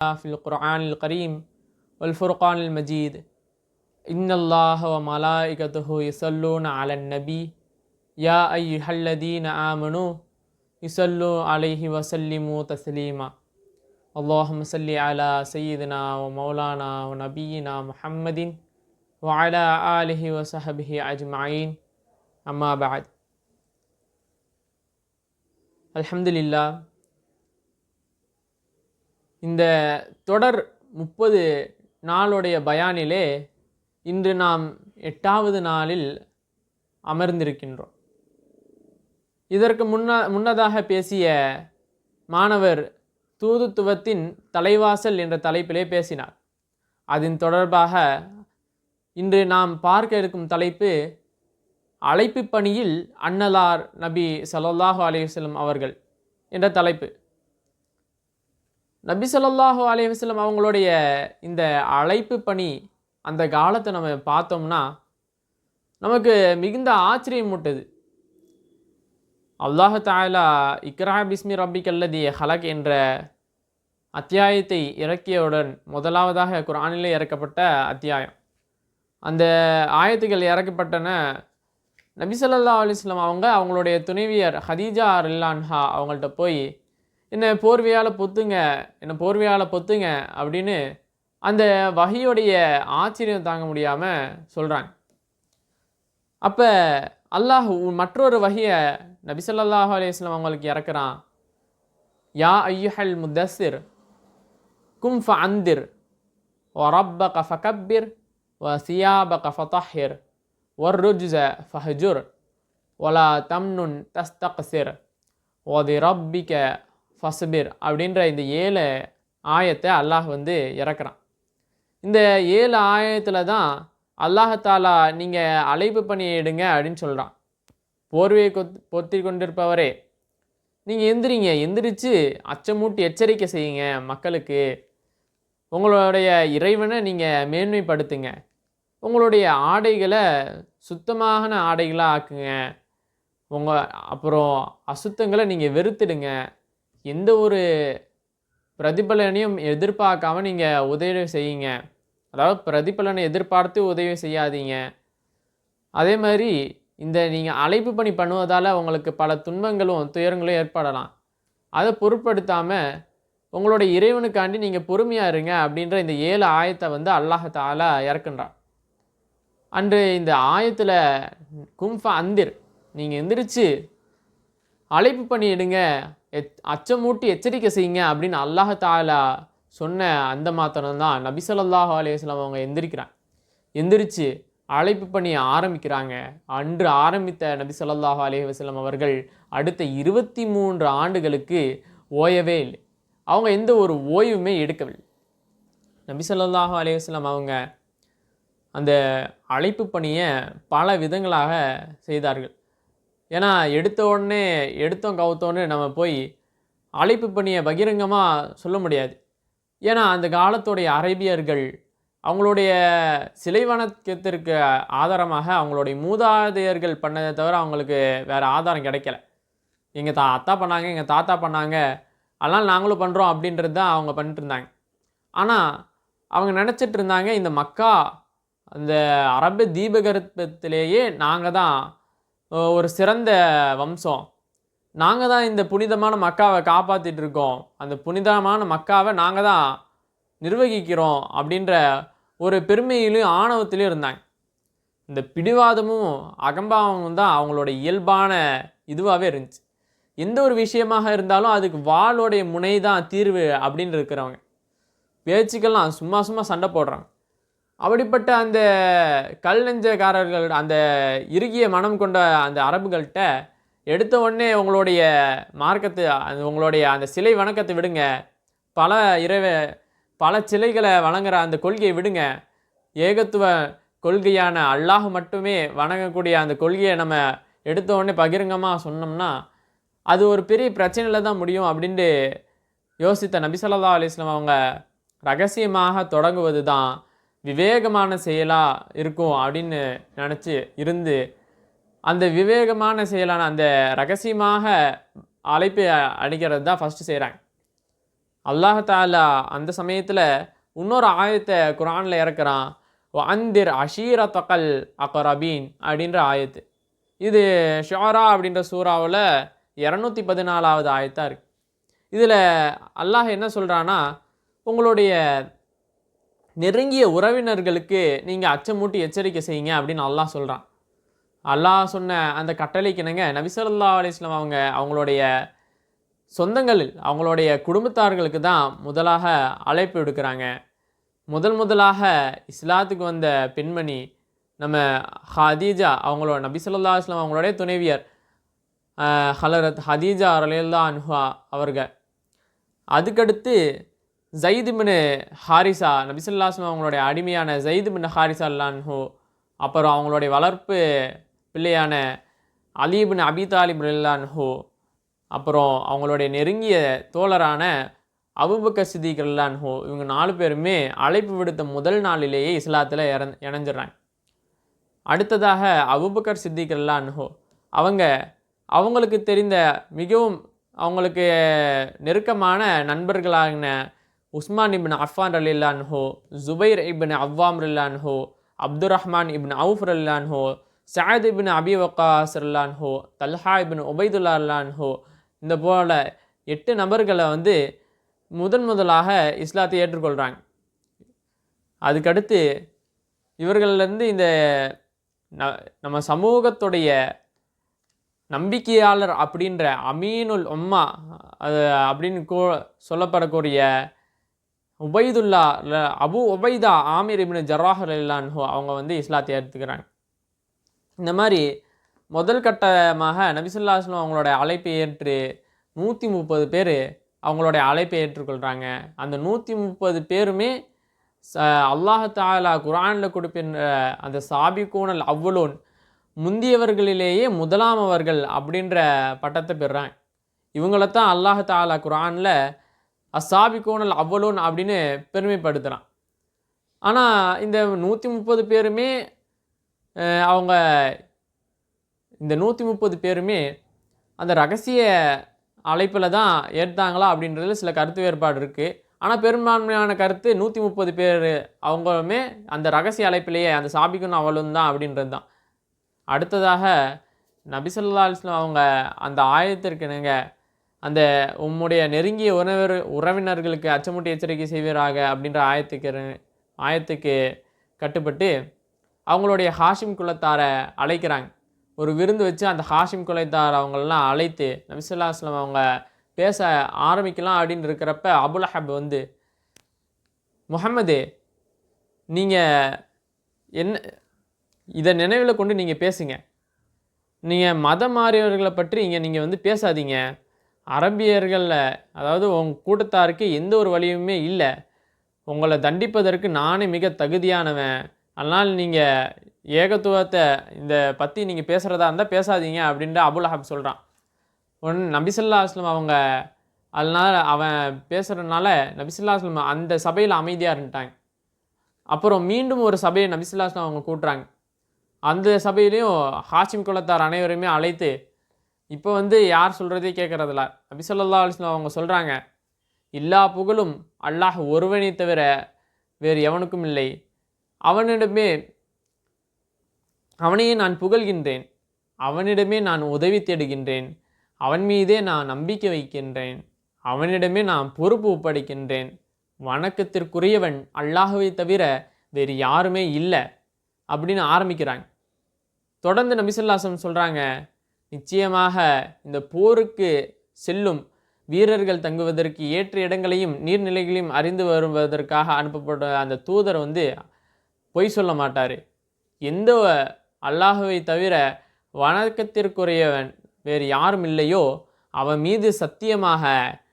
في القرآن الكريم والفرقان المجيد. إن الله وملائكته يصلون على النبي. يا أيها الذين آمنوا يصلوا عليه وسلموا تسليما. اللهم صل على سيدنا ومولانا ونبينا محمد وعلى آله وصحبه أجمعين. أما بعد. الحمد لله இந்த தொடர் முப்பது நாளுடைய பயானிலே இன்று நாம் எட்டாவது நாளில் அமர்ந்திருக்கின்றோம். இதற்கு முன்ன முன்னதாக பேசிய மாணவர் தூதுத்துவத்தின் தலைவாசல் என்ற தலைப்பிலே பேசினார். அதன் தொடர்பாக இன்று நாம் பார்க்க இருக்கும் தலைப்பு அழைப்பு பணியில் அன்னலார் நபி சலல்லாஹு அலைஹி அவர்கள் என்ற தலைப்பு. நபி ஸல்லல்லாஹு அலைவசலம் அவங்களுடைய இந்த அழைப்பு பணி அந்த காலத்தை நம்ம பார்த்தோம்னா நமக்கு மிகுந்த ஆச்சரியமூட்டுது அல்லாஹு தாலா இக்ரா பிஸ்மி ரப்பி கல்லதி ஹலக் என்ற அத்தியாயத்தை இறக்கியவுடன் முதலாவதாக குரானில் இறக்கப்பட்ட அத்தியாயம். அந்த ஆயத்துகள் இறக்கப்பட்டன. நபி ஸல்லல்லாஹு அலைஹி அவங்க அவங்களுடைய துணைவியர் ஹதீஜா ரில்லான்ஹா அவங்கள்ட்ட போய் என்ன போர்வையால் பொத்துங்க என்ன போர்வையால் பொத்துங்க அப்படின்னு அந்த வகையுடைய ஆச்சரியம் தாங்க முடியாமல் சொல்கிறாங்க அப்போ அல்லாஹ் மற்றொரு வகையை நபிசல்லாஹு அலையம் அவங்களுக்கு இறக்குறான். யா ஐயுஹல் முத்தசிர் கும் ஃப அந்திர் ஒ ரப்ப கஃப கப்பிர் ஒ சியாப கஃப தஹிர் ஒர் ருஜ்ஜ ஃபஹஜுர் ஒலா தம்னுன் தஸ்தக்சிர் ஒதி ரப்பிக்க ஃபசபிர் அப்படின்ற இந்த ஏழு ஆயத்தை அல்லாஹ் வந்து இறக்குறான். இந்த ஏழு ஆயத்தில் தான் அல்லாஹாலா நீங்கள் அழைப்பு பண்ணிடுங்க அப்படின்னு சொல்கிறான் போர்வையை கொத் பொத்தி கொண்டிருப்பவரே நீங்கள் எந்திரிங்க. எந்திரிச்சு அச்சமூட்டி எச்சரிக்கை செய்யுங்க மக்களுக்கு. உங்களுடைய இறைவனை நீங்கள் மேன்மைப்படுத்துங்க. உங்களுடைய ஆடைகளை சுத்தமான ஆடைகளாக ஆக்குங்க உங்கள் அப்புறம் அசுத்தங்களை நீங்கள் வெறுத்துடுங்க. எந்த ஒரு பிரதிபலனையும் எதிர்பார்க்காம நீங்கள் உதவி செய்யுங்க. அதாவது பிரதிபலனை எதிர்பார்த்து உதவி செய்யாதீங்க. அதே மாதிரி இந்த நீங்கள் அழைப்பு பணி பண்ணுவதால் உங்களுக்கு பல துன்பங்களும் துயரங்களும் ஏற்படலாம். அதை பொருட்படுத்தாமல் உங்களோட இறைவனுக்காண்டி நீங்கள் பொறுமையாக இருங்க அப்படின்ற இந்த ஏழு ஆயத்தை வந்து அல்லாஹால இறக்குன்றான். அன்று இந்த ஆயத்தில் கும்ஃபா அந்திர் நீங்கள் எந்திரிச்சு அழைப்பு பண்ணிடுங்க எச் அச்சமூட்டி எச்சரிக்கை செய்யுங்க அப்படின்னு அல்லாஹ் தாலா சொன்ன அந்த மாத்திரம் தான் நபிசல்லாஹ் அலையம் அவங்க எந்திரிக்கிறாங்க. எந்திரிச்சு அழைப்பு பணியை ஆரம்பிக்கிறாங்க. அன்று ஆரம்பித்த நபி ஸல்லல்லாஹு அலைஹி வஸல்லம் அவர்கள் அடுத்த இருபத்தி மூன்று ஆண்டுகளுக்கு ஓயவே இல்லை. அவங்க எந்த ஒரு ஓய்வுமே எடுக்கவில்லை. நபி ஸல்லல்லாஹு அலைஹி வஸல்லம் அவங்க அந்த அழைப்பு பணியை பல விதங்களாக செய்தார்கள். ஏன்னா எடுத்த உடனே எடுத்தோம் கவுத்தோன்னு நம்ம போய் அழைப்பு பணியை பகிரங்கமாக சொல்ல முடியாது. ஏன்னா அந்த காலத்துடைய அரேபியர்கள் அவங்களுடைய சிலை வணக்கத்திற்கு ஆதாரமாக அவங்களுடைய மூதாதையர்கள் பண்ணதை தவிர அவங்களுக்கு வேறு ஆதாரம் கிடைக்கல. எங்கள் தா அத்தா பண்ணாங்க எங்கள் தாத்தா பண்ணாங்க அதனால் நாங்களும் பண்ணுறோம் அப்படின்றது தான் அவங்க பண்ணிட்டு இருந்தாங்க ஆனால் அவங்க நினச்சிட்டு இருந்தாங்க இந்த மக்கா அந்த அரபு தீபகற்பத்திலேயே நாங்கள் தான் ஒரு சிறந்த வம்சம். நாங்கள் தான் இந்த புனிதமான மக்காவை காப்பாற்றிட்டு இருக்கோம் அந்த புனிதமான மக்காவை நாங்கள் தான் நிர்வகிக்கிறோம் அப்படின்ற ஒரு பெருமையிலும் ஆணவத்திலையும் இருந்தாங்க. இந்த பிடிவாதமும் அகம்பாவமும் தான் அவங்களோட இயல்பான இதுவாகவே இருந்துச்சு. எந்த ஒரு விஷயமாக இருந்தாலும் அதுக்கு வாளோடைய முனை தான் தீர்வு அப்படின்னு இருக்கிறவங்க. பேச்சுக்கெல்லாம் சும்மா சும்மா சண்டை போடுறாங்க. அப்படிப்பட்ட அந்த கல் நெஞ்சக்காரர்கள் அந்த இறுகிய மனம் கொண்ட அந்த அரபுகள்கிட்ட எடுத்த உடனே உங்களுடைய மார்க்கத்தை அந்த உங்களுடைய அந்த சிலை வணக்கத்தை விடுங்க. பல இறைவ பல சிலைகளை வணங்குற அந்த கொள்கையை விடுங்க. ஏகத்துவ கொள்கையான அல்லாஹ் மட்டுமே வணங்கக்கூடிய அந்த கொள்கையை நம்ம எடுத்த உடனே பகிரங்கமாக சொன்னோம்னா அது ஒரு பெரிய பிரச்சனையில் தான் முடியும் அப்படின்ட்டு யோசித்த நபி அலிஸ்லாம் அவங்க ரகசியமாக தொடங்குவது தான் விவேகமான செயலாக இருக்கும் அப்படின்னு நினச்சி இருந்து அந்த விவேகமான செயலான அந்த ரகசியமாக அழைப்பை அடிக்கிறது தான் ஃபஸ்ட்டு செய்கிறாங்க அல்லாஹாலா அந்த சமயத்தில் இன்னொரு ஆயத்தை குரானில் இறக்குறான். அந்திர் அஷீர தக்கல் அக்கரபீன் அப்படின்ற ஆயத்து. இது ஷோரா அப்படின்ற சூறாவில் இரநூத்தி பதினாலாவது ஆயத்தாக இருக்குது இதில் அல்லாஹ் என்ன சொல்கிறான்னா உங்களுடைய நெருங்கிய உறவினர்களுக்கு நீங்கள் அச்சமூட்டி எச்சரிக்கை செய்யுங்க அப்படின்னு அல்லாஹ் சொல்கிறான் அல்லாஹ் சொன்ன அந்த கட்டளைக்கிணங்க நபிசல்லா அலிஸ்லாம் அவங்க அவங்களுடைய சொந்தங்களில் அவங்களுடைய குடும்பத்தார்களுக்கு தான் முதலாக அழைப்பு எடுக்கிறாங்க முதல் முதலாக இஸ்லாத்துக்கு வந்த பெண்மணி நம்ம ஹதீஜா அவங்களோட நபிசல்லா இஸ்லாம் அவங்களுடைய துணைவியர் ஹலரத் ஹதீஜா அரலேல்லா அன்ஹா அவர்கள். அதுக்கடுத்து ஜயிதுமின் ஹாரிசா நபிசல்லாஸ்லாம் அவங்களுடைய அடிமையான ஜயிதுமின் ஹாரிசா அல்லான்ஹோ அப்புறம் அவங்களுடைய வளர்ப்பு பிள்ளையான அலீபின் அபிதாலிப் தாலிப் அப்புறம் அவங்களுடைய நெருங்கிய தோழரான அபுபக்க சித்திக் அல்லான்ஹோ இவங்க நாலு பேருமே அழைப்பு விடுத்த முதல் நாளிலேயே இஸ்லாத்தில் இறந் இணைஞ்சிடறாங்க. அடுத்ததாக அபுபக்கர் சித்திக் அல்லான்ஹோ அவங்க அவங்களுக்கு தெரிந்த மிகவும் அவங்களுக்கு நெருக்கமான நண்பர்களான உஸ்மான் இப்னு அஃபான் ரலில்லான்ஹோ ஜுபைர் இப்னு அவ்வாம் ரல்லான்ஹோ அப்துல் ரஹ்மான் இப்னு அவுஃப் ரல்லான்ஹோ சாயத் இப்னு அபி வக்காஸ் ரல்லான்ஹோ தல்ஹா இப்னு உபைதுல்லா ரல்லான்ஹோ இந்த போல எட்டு நபர்களை வந்து முதன் முதலாக இஸ்லாத்தை ஏற்றுக்கொள்கிறாங்க அதுக்கடுத்து இவர்கள்லேருந்து இந்த நம்ம சமூகத்துடைய நம்பிக்கையாளர் அப்படின்ற அமீனுல் உம்மா அது அப்படின்னு கூ சொல்லப்படக்கூடிய Ubaidullah Abu Ubaidah Amir ibn Jarrah இல்லான்ஹோ அவங்க வந்து இஸ்லாத்தை ஏற்றுக்கிறாங்க. இந்த மாதிரி முதல் கட்டமாக நபிசுல்லாஸ்லம் அவங்களோட அழைப்பை ஏற்று நூற்றி முப்பது பேர் அவங்களுடைய அழைப்பை ஏற்றுக்கொள்கிறாங்க அந்த நூற்றி முப்பது பேருமே ச அல்லாஹாலா குரானில் கொடுப்பின்ற அந்த சாபிகூனல் அவ்வளோன் முந்தியவர்களிலேயே முதலாம் அவர்கள் அப்படின்ற பட்டத்தை பெறுறாங்க. இவங்களத்தான் அல்லாஹ் தாலா குரானில் அசாபிகோனல் அவ்வளோன் அப்படின்னு பெருமைப்படுத்துகிறான் ஆனால் இந்த நூற்றி முப்பது பேருமே அவங்க இந்த நூற்றி முப்பது பேருமே அந்த ரகசிய அழைப்பில் தான் ஏற்றாங்களா அப்படின்றதுல சில கருத்து வேறுபாடு இருக்குது ஆனால் பெரும்பான்மையான கருத்து நூற்றி முப்பது பேர் அவங்களுமே அந்த ரகசிய அழைப்பிலேயே அந்த சாபிக்கணும் அவளும் தான் அப்படின்றது தான். அடுத்ததாக நபிசல்லா அலிஸ்லாம் அவங்க அந்த ஆயத்திற்கு நீங்கள் அந்த உம்முடைய நெருங்கிய உறவர் உறவினர்களுக்கு அச்சமூட்டி எச்சரிக்கை செய்வீராக அப்படின்ற ஆயத்துக்கு ஆயத்துக்கு கட்டுப்பட்டு அவங்களுடைய ஹாஷிம் குலத்தாரை அழைக்கிறாங்க. ஒரு விருந்து வச்சு அந்த ஹாஷிம் குலத்தார் அவங்களெல்லாம் அழைத்து நபிசுல்லா அஸ்லம் அவங்க பேச ஆரம்பிக்கலாம் அப்படின்னு இருக்கிறப்ப அபுல் வந்து முகமது நீங்கள் என்ன இதை நினைவில் கொண்டு நீங்கள் பேசுங்க. நீங்கள் மதம் மாறியவர்களை பற்றி இங்கே நீங்கள் வந்து பேசாதீங்க. அரபியர்களில் அதாவது உங்கள் கூட்டத்தாருக்கு எந்த ஒரு வழியுமே இல்லை. உங்களை தண்டிப்பதற்கு நானே மிக தகுதியானவன். அதனால் நீங்கள் ஏகத்துவத்தை இந்த பற்றி நீங்கள் பேசுகிறதா இருந்தால் பேசாதீங்க அப்படின்ட்டு அபுல் அஹப் சொல்கிறான் ஒன் நபிசல்லா அஸ்லம் அவங்க அதனால் அவன் பேசுகிறதுனால நபிசுல்லா அஸ்லம் அந்த சபையில் அமைதியாக இருந்துட்டாங்க. அப்புறம் மீண்டும் ஒரு சபையை நபிசுல்லா அஸ்லம் அவங்க கூட்டுறாங்க. அந்த சபையிலையும் ஹாஷிம் குலத்தார் அனைவருமே அழைத்து இப்போ வந்து யார் சொல்கிறதே கேட்குறதில்ல நபி சொல்லா அலிஸ்லாம் அவங்க சொல்கிறாங்க எல்லா புகழும் அல்லாஹ் ஒருவனை தவிர வேறு எவனுக்கும் இல்லை. அவனிடமே அவனையே நான் புகழ்கின்றேன். அவனிடமே நான் உதவி தேடுகின்றேன். அவன் மீதே நான் நம்பிக்கை வைக்கின்றேன். அவனிடமே நான் பொறுப்பு ஒப்படைக்கின்றேன். வணக்கத்திற்குரியவன் அல்லாஹுவை தவிர வேறு யாருமே இல்லை. அப்படின்னு ஆரம்பிக்கிறாங்க. தொடர்ந்து நபிசுல்லாசம் சொல்கிறாங்க நிச்சயமாக இந்த போருக்கு செல்லும் வீரர்கள் தங்குவதற்கு ஏற்ற இடங்களையும் நீர்நிலைகளையும் அறிந்து வருவதற்காக அனுப்பப்பட்ட அந்த தூதர் வந்து பொய் சொல்ல மாட்டார். எந்த அல்லாஹுவை தவிர வணக்கத்திற்குரியவன் வேறு யாரும் இல்லையோ அவன் மீது சத்தியமாக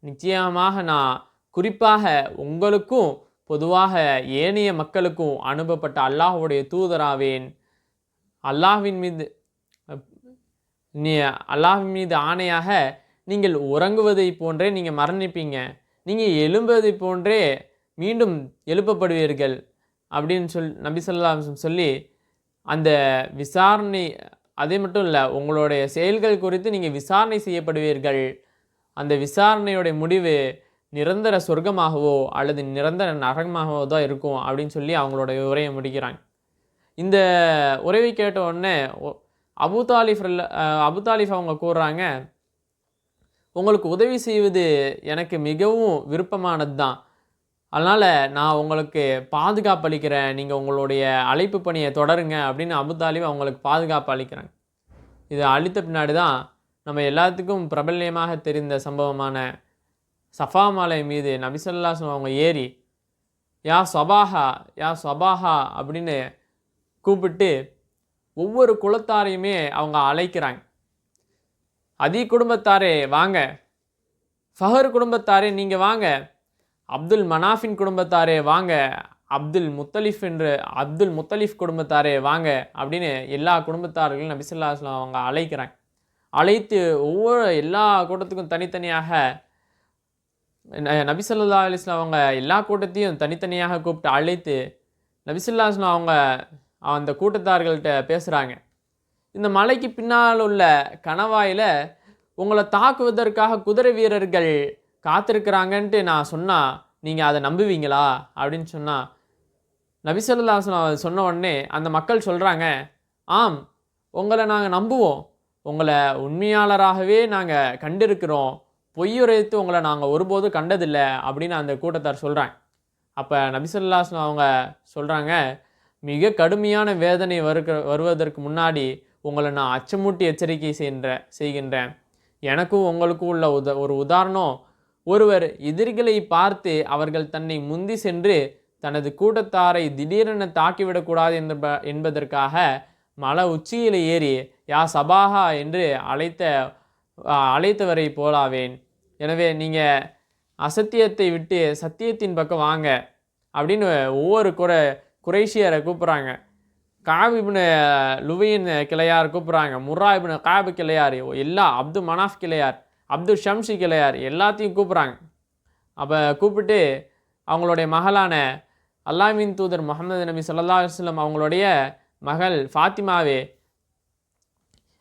நிச்சயமாக நான் குறிப்பாக உங்களுக்கும் பொதுவாக ஏனைய மக்களுக்கும் அனுப்பப்பட்ட அல்லாஹுடைய தூதராவேன். அல்லாஹ்வின் மீது நீ அல்லாஹின் மீது ஆணையாக நீங்கள் உறங்குவதை போன்றே நீங்கள் மரணிப்பீங்க. நீங்கள் எழும்புவதை போன்றே மீண்டும் எழுப்பப்படுவீர்கள் அப்படின்னு சொல் நபி சொல்லா சொல்லி அந்த விசாரணை அதே மட்டும் இல்லை உங்களுடைய செயல்கள் குறித்து நீங்கள் விசாரணை செய்யப்படுவீர்கள். அந்த விசாரணையுடைய முடிவு நிரந்தர சொர்க்கமாகவோ அல்லது நிரந்தர நரகமாகவோ தான் இருக்கும் அப்படின்னு சொல்லி அவங்களோட உரையை முடிக்கிறாங்க. இந்த உரையை கேட்ட உடனே அபுதாலிஃப் அபுதாலிஃப் அவங்க கூறுறாங்க உங்களுக்கு உதவி செய்வது எனக்கு மிகவும் விருப்பமானது தான் அதனால் நான் உங்களுக்கு பாதுகாப்பு அளிக்கிறேன் நீங்கள் உங்களுடைய அழைப்பு பணியை தொடருங்க அப்படின்னு அபுதாலிப் அவங்களுக்கு பாதுகாப்பு அளிக்கிறாங்க. இதை அளித்த பின்னாடி தான் நம்ம எல்லாத்துக்கும் பிரபல்யமாக தெரிந்த சம்பவமான சஃபா மாலை மீது நபிசல்லாஸ்லம் அவங்க ஏறி யா சபாஹா யா சபாஹா அப்படின்னு கூப்பிட்டு ஒவ்வொரு குலத்தாரையுமே அவங்க அழைக்கிறாங்க. அதி குடும்பத்தாரே வாங்க. ஃபஹர் குடும்பத்தாரே நீங்கள் வாங்க. அப்துல் மனாஃபின் குடும்பத்தாரே வாங்க. அப்துல் முத்தலிஃப் என்று அப்துல் முத்தலிஃப் குடும்பத்தாரே வாங்க அப்படின்னு எல்லா குடும்பத்தார்களும் நபிசுல்லா அஸ்லாம் அவங்க அழைக்கிறாங்க. அழைத்து ஒவ்வொரு எல்லா கூட்டத்துக்கும் தனித்தனியாக ந- நபிசல்லா அலிஸ்லாம் அவங்க எல்லா கூட்டத்தையும் தனித்தனியாக கூப்பிட்டு அழைத்து நபிசல்லாஸ்லாம் அவங்க அந்த கூட்டத்தார்கள்ட்ட பேசுகிறாங்க இந்த மலைக்கு பின்னால் உள்ள கணவாயில் உங்களை தாக்குவதற்காக குதிரை வீரர்கள் காத்திருக்கிறாங்கன்ட்டு நான் சொன்னால் நீங்கள் அதை நம்புவீங்களா? அப்படின்னு சொன்னால் நபிசல்லாஸ்லாம் சொன்ன உடனே அந்த மக்கள் சொல்கிறாங்க ஆம் உங்களை நாங்கள் நம்புவோம். உங்களை உண்மையாளராகவே நாங்கள் கண்டிருக்கிறோம். பொய்யுரைத்து உங்களை நாங்கள் ஒருபோதும் கண்டதில்லை. அப்படின்னு அந்த கூட்டத்தார் சொல்கிறாங்க அப்போ நபிசல்லாஸ்லாம் அவங்க சொல்கிறாங்க மிக கடுமையான வேதனை வருகிற வருவதற்கு முன்னாடி உங்களை நான் அச்சமூட்டி எச்சரிக்கை செய்கின்ற செய்கின்றேன். எனக்கும் உங்களுக்கும் உள்ள உத ஒரு உதாரணம். ஒருவர் எதிரிகளை பார்த்து அவர்கள் தன்னை முந்தி சென்று தனது கூட்டத்தாரை திடீரென தாக்கிவிடக்கூடாது என்ப என்பதற்காக மலை உச்சியில் ஏறி யா சபாஹா என்று அழைத்த அழைத்தவரை போலாவேன். எனவே நீங்கள் அசத்தியத்தை விட்டு சத்தியத்தின் பக்கம் வாங்க. அப்படின்னு ஒவ்வொரு குறை குறைஷியரை கூப்பிட்றாங்க. காபிபின் லுவையின் கிளையார் கூப்பிட்றாங்க. முர்ரா இபின் காபு கிளையார் எல்லா அப்து மனாஃப் கிளையார் அப்துல் ஷம்ஷி கிளையார் எல்லாத்தையும் கூப்பிட்றாங்க. அப்போ கூப்பிட்டு அவங்களுடைய மகளான அல்லாமின் தூதர் முகமது நபி சொல்லா அலைஹி அவங்களுடைய மகள் ஃபாத்திமாவே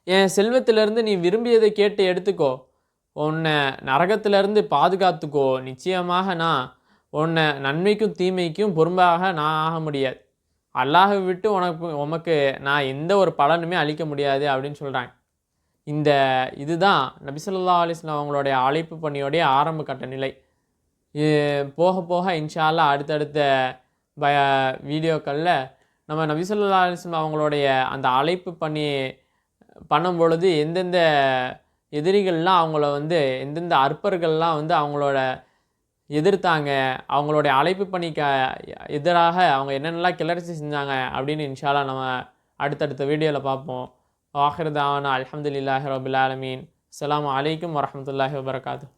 என் செல்வத்திலிருந்து நீ விரும்பியதை கேட்டு எடுத்துக்கோ. உன்னை நரகத்திலிருந்து பாதுகாத்துக்கோ. நிச்சயமாக நான் உன்னை நன்மைக்கும் தீமைக்கும் பொறுப்பாக நான் ஆக முடியாது. அல்லாஹை விட்டு உனக்கு உமக்கு நான் எந்த ஒரு பலனுமே அளிக்க முடியாது அப்படின்னு சொல்கிறாங்க இந்த இதுதான் நபிசல்லா அலிஸ்லாம் அவங்களுடைய அழைப்பு பணியோடைய ஆரம்ப கட்ட நிலை. இது போக போக இன்ஷா அடுத்தடுத்த ப வீடியோக்களில் நம்ம நபிசல்லா அலிஸ்லாம் அவங்களுடைய அந்த அழைப்பு பணி பண்ணும் பொழுது எந்தெந்த எதிரிகள்லாம் அவங்கள வந்து எந்தெந்த அற்பர்கள்லாம் வந்து அவங்களோட எதிர்த்தாங்க அவங்களுடைய அழைப்பு பணிக்கு எதிராக அவங்க என்னென்னலாம் கிளர்ச்சி செஞ்சாங்க அப்படின்னு இன்ஷாலா நம்ம அடுத்தடுத்த வீடியோவில் பார்ப்போம். ஆஹிர் அலமதுல்லாஹி ரபுல் ஆலமீன். அலாம் அலைக்கும் வரஹ்மத்துல்லாஹி வபரகாத்து